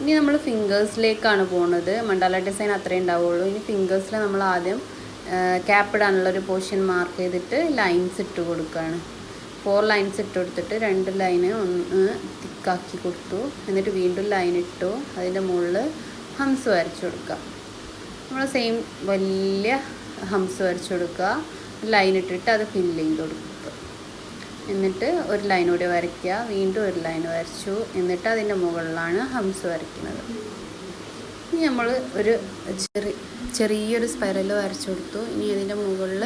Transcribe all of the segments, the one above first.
ഇനി നമ്മൾ ഫിംഗേഴ്സിലേക്കാണ് പോകുന്നത് മണ്ടാല ഡിസൈൻ അത്രേ ഉണ്ടാവുള്ളൂ. ഇനി ഫിംഗേഴ്സിൽ നമ്മൾ ആദ്യം ക്യാപ്പ് ഇടാനുള്ള ഒരു പോർഷൻ മാർക്ക് ചെയ്തിട്ട് ലൈൻസ് ഇട്ട് കൊടുക്കുകയാണ് ഫോർ ലൈൻസ് ഇട്ട് കൊടുത്തിട്ട് രണ്ട് ലൈന് ഒന്ന് തിക്കാക്കി കൊടുത്തു. എന്നിട്ട് വീണ്ടും ലൈൻ ഇട്ടു. അതിന്റെ മുകളിൽ ഹംസ് വരച്ചു കൊടുക്കുക. നമ്മൾ സെയിം വലിയ ഹംസ് വരച്ചു കൊടുക്കുക. ലൈൻ ഇട്ടിട്ട് അത് ഫില്ല് ചെയ്ത് കൊടുക്കുക. എന്നിട്ട് ഒരു ലൈൻ കൂടി വരയ്ക്കുക. വീണ്ടും ഒരു ലൈൻ വരച്ചു. എന്നിട്ട് അതിന്റെ മുകളിലാണ് ഹംസ് വരയ്ക്കുന്നത്. ഇനി നമ്മൾ ഒരു ചെറിയ ചെറിയൊരു സ്പൈറൽ വരച്ചു കൊടുത്തു. ഇനി അതിന്റെ മുകളിൽ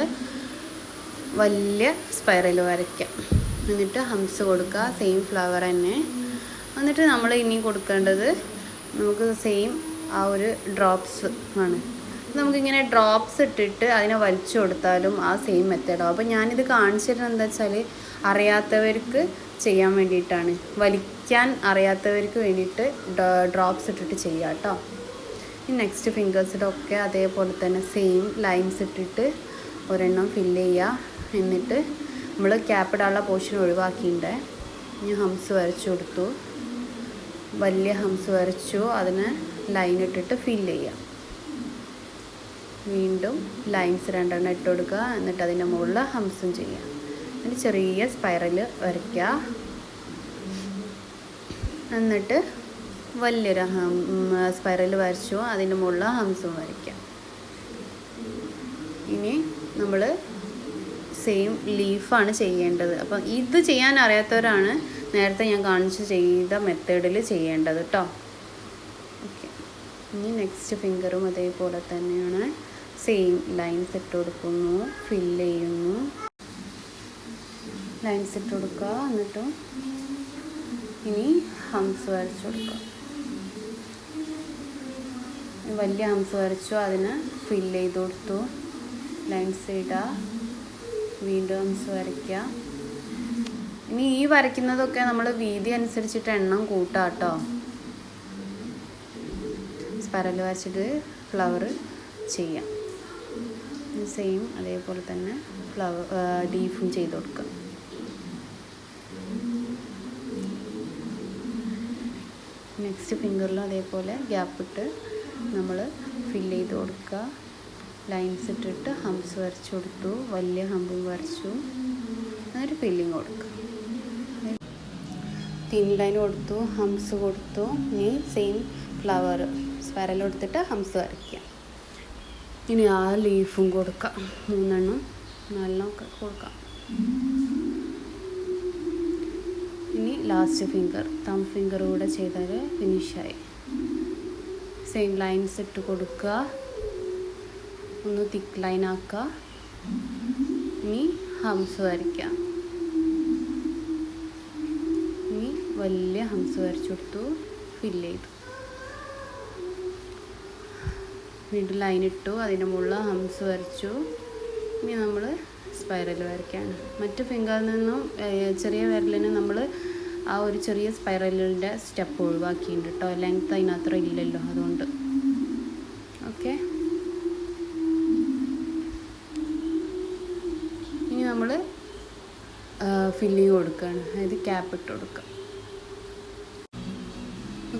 വലിയ സ്പൈറൽ വരയ്ക്കാം. എന്നിട്ട് ഹംസ് കൊടുക്കുക. സെയിം ഫ്ലവർ തന്നെ. എന്നിട്ട് നമ്മൾ ഇനി കൊടുക്കേണ്ടത് നമുക്ക് സെയിം ആ ഒരു ഡ്രോപ്സ് ആണ്. നമുക്കിങ്ങനെ ഡ്രോപ്സ് ഇട്ടിട്ട് അതിനെ വലിച്ചു കൊടുത്താലും ആ സെയിം മെത്തേഡാവും അപ്പോൾ ഞാനിത് കാണിച്ചിരുന്നത് എന്താ വെച്ചാൽ അറിയാത്തവർക്ക് ചെയ്യാൻ വേണ്ടിയിട്ടാണ്. വലിക്കാൻ അറിയാത്തവർക്ക് വേണ്ടിയിട്ട് ഡ്രോപ്സ് ഇട്ടിട്ട് ചെയ്യാം കേട്ടോ നെക്സ്റ്റ് ഫിംഗേഴ്സിലൊക്കെ അതേപോലെ തന്നെ സെയിം ലൈൻസ് ഇട്ടിട്ട് ഒരെണ്ണം ഫില്ല് ചെയ്യുക എന്നിട്ട് നമ്മൾ ക്യാപ്പിടാനുള്ള പോർഷൻ ഒഴിവാക്കിയിട്ടുണ്ട് ഇനി ഹംസ് വരച്ചു കൊടുത്തു. വലിയ ഹംസ് വരച്ചു അതിന് ലൈൻ ഇട്ടിട്ട് ഫില്ല് ചെയ്യുക വീണ്ടും ലൈൻസ് രണ്ടെണ്ണം ഇട്ട് കൊടുക്കുക എന്നിട്ട് അതിന്റെ മുകളിൽ ഹംസും ചെയ്യുക. എന്നിട്ട് ചെറിയ സ്പൈറൽ വരയ്ക്കുക. എന്നിട്ട് വലിയൊരു സ്പൈറൽ വരച്ചു. അതിന്റെ മുകളിൽ ഹംസും വരയ്ക്കാം ഇനി നമ്മൾ സെയിം ലീഫാണ് ചെയ്യേണ്ടത്. അപ്പം ഇത് ചെയ്യാൻ അറിയാത്തവരാണ് നേരത്തെ ഞാൻ കാണിച്ച് ചെയ്ത മെത്തേഡിൽ ചെയ്യേണ്ടത് കേട്ടോ ഓക്കെ ഇനി നെക്സ്റ്റ് ഫിംഗറും അതേപോലെ തന്നെയാണ്. സെയിം ലൈൻസ് ഇട്ട് കൊടുക്കുന്നു ഫില്ല് ചെയ്യുന്നു. ലൈൻസ് ഇട്ട് കൊടുക്കുക എന്നിട്ട് ഇനി ഹംസ് വരച്ചു കൊടുക്കുക. വലിയ ഹംസ് വരച്ചു അതിന് ഫില്ല് ചെയ്ത് കൊടുത്തു. ലൈൻസ് ഇടുക വീണ്ടും ഹംസ് വരയ്ക്കുക ഇനി ഈ വരയ്ക്കുന്നതൊക്കെ നമ്മൾ വീതി അനുസരിച്ചിട്ട് എണ്ണം കൂട്ടാം കേട്ടോ. സ്പരൽ വരച്ചിട്ട് ഫ്ലവർ ചെയ്യാം. സെയിം അതേപോലെ തന്നെ ഫ്ലവർ ലീഫും ചെയ്ത് കൊടുക്കുക. നെക്സ്റ്റ് ഫിംഗറിലും അതേപോലെ ഗ്യാപ്പ് ഇട്ട് നമ്മൾ ഫില്ല് ചെയ്ത് കൊടുക്കുക. ലൈൻസ് ഇട്ടിട്ട് ഹംസ് വരച്ചു കൊടുത്തു. വലിയ ഹമ്പും വരച്ചു. എന്നിട്ട് ഫില്ലിങ് കൊടുക്കുക. തിൻ ലൈൻ കൊടുത്തു ഹംസ് കൊടുത്തു. ഇനി സെയിം ഫ്ലവർ സ്പൈറൽ കൊടുത്തിട്ട് ഹംസ് വരയ്ക്കുക. ഇനി ആ ലീഫും കൊടുക്കാം. മൂന്നെണ്ണം നാലെണ്ണം ഒക്കെ കൊടുക്കാം. ഇനി ലാസ്റ്റ് ഫിംഗർ തം ഫിംഗർ കൂടെ ചെയ്താൽ ഫിനിഷായി സെയിം ലൈൻസ് ഇട്ട് കൊടുക്കുക. ഒന്ന് തിക്ക് ലൈൻ ആക്കുക. ഇനി ഹംസ് വരയ്ക്കുക. ഇനി വലിയ ഹംസ് വരച്ചു കൊടുത്തു. ഫില്ല് ചെയ്തു. വീണ്ടും ലൈൻ ഇട്ടു അതിന്റെ മുകളിൽ ഹംസ് വരച്ചു. ഇനി നമ്മൾ സ്പൈറൽ വരയ്ക്കുകയാണ് മറ്റു ഫിംഗറിൽ നിന്നും ചെറിയ വിരലിന് നമ്മൾ ആ ഒരു ചെറിയ സ്പൈറലിന്റെ സ്റ്റെപ്പ് ഒഴിവാക്കിയിട്ടുണ്ട് കേട്ടോ ലെങ്ത് അതിനത്ര ഇല്ലല്ലോ അതുകൊണ്ട്. ഓക്കെ ഇനി നമ്മൾ ഫില്ലിങ് കൊടുക്കുകയാണ് അതായത് ക്യാപ്പ് ഇട്ട് കൊടുക്കുക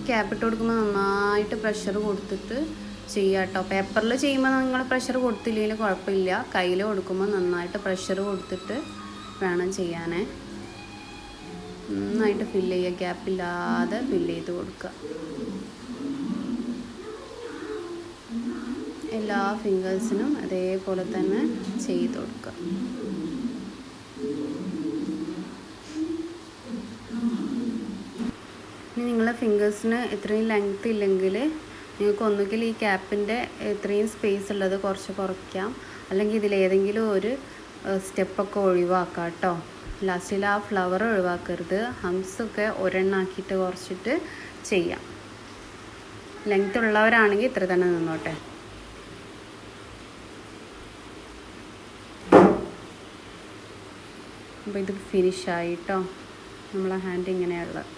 ക്യാപ്പ് ഇട്ട് കൊടുക്കുമ്പോൾ നന്നായിട്ട് പ്രഷർ കൊടുത്തിട്ട് ചെയ്യുക കേട്ടോ പേപ്പറിൽ ചെയ്യുമ്പോൾ നിങ്ങൾ പ്രഷർ കൊടുത്തില്ലെങ്കിൽ കുഴപ്പമില്ല കയ്യിൽ കൊടുക്കുമ്പോൾ നന്നായിട്ട് പ്രഷർ കൊടുത്തിട്ട് വേണം ചെയ്യാനേ. നന്നായിട്ട് ഫില്ല് ചെയ്യുക ഗ്യാപ്പില്ലാതെ ഫില്ല് ചെയ്ത് കൊടുക്കുക എല്ലാ ഫിംഗേഴ്സിനും അതേപോലെ തന്നെ ചെയ്ത് കൊടുക്കുക ഇനി നിങ്ങളെ ഫിംഗേഴ്സിന് ഇത്രയും ലെങ്ത് ഇല്ലെങ്കിൽ നിങ്ങൾക്ക് ഒന്നുകിൽ ഈ ക്യാപ്പിന്റെ ഇത്രയും സ്പേസ് ഉള്ളത് കുറച്ച് കുറയ്ക്കാം. അല്ലെങ്കിൽ ഇതിലേതെങ്കിലും ഒരു സ്റ്റെപ്പൊക്കെ ഒഴിവാക്കാം കേട്ടോ. ലാസ്റ്റിൽ ആ ഫ്ലവർ ഒഴിവാക്കരുത്. ഹംസൊക്കെ ഒരെണ്ണാക്കിയിട്ട് കുറച്ചിട്ട് ചെയ്യാം. ലെങ്ത് ഉള്ളവരാണെങ്കിൽ ഇത്ര തന്നെ നിന്നോട്ടെ. അപ്പോൾ ഇത് ഫിനിഷായി കേട്ടോ. നമ്മളെ ഹാൻഡ് ഇങ്ങനെയുള്ളത്